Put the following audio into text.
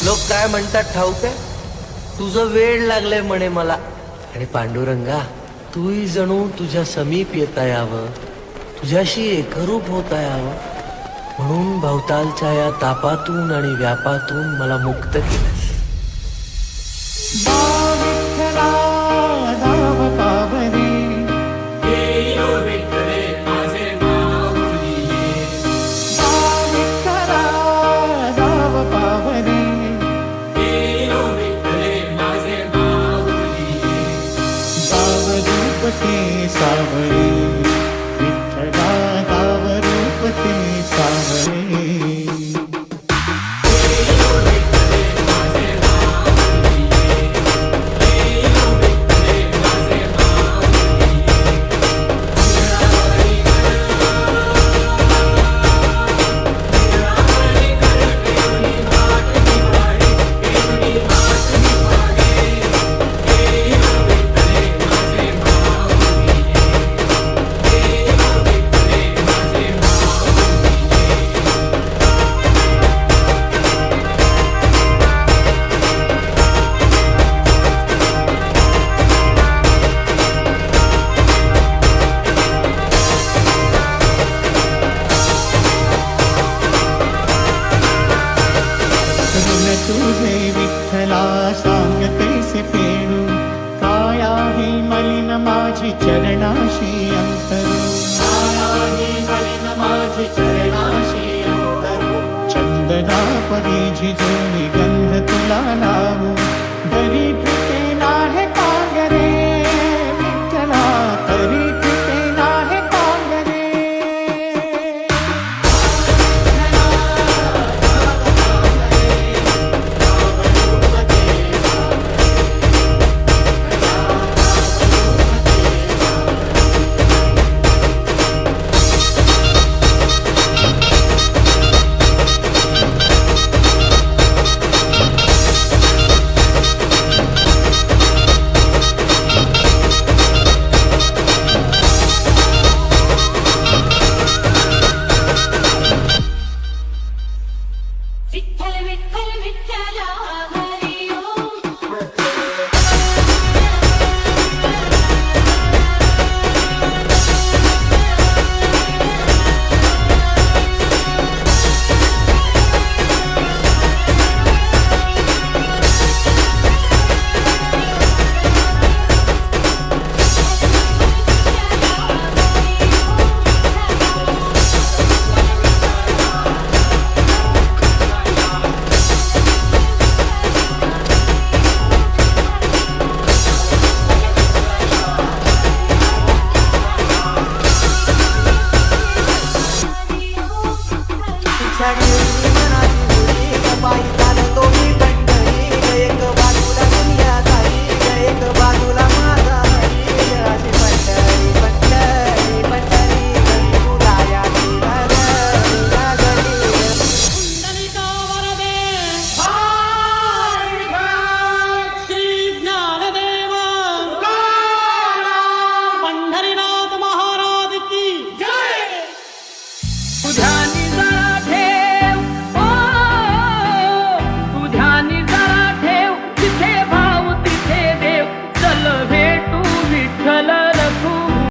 लोक काय म्हणतात ठाऊक आहे? तुझं वेळ लागलंय म्हणे मला. आणि पांडुरंगा तूही जणू तुझ्या समीप येता यावं. तुझ्याशी एकरूप होता यावं. म्हणून भवतालच्या या तापातून आणि व्यापातून मला मुक्त केलंस. with me, sorry. चरणाशी अंतरू। चंदना परी झिजोनी गंध तुला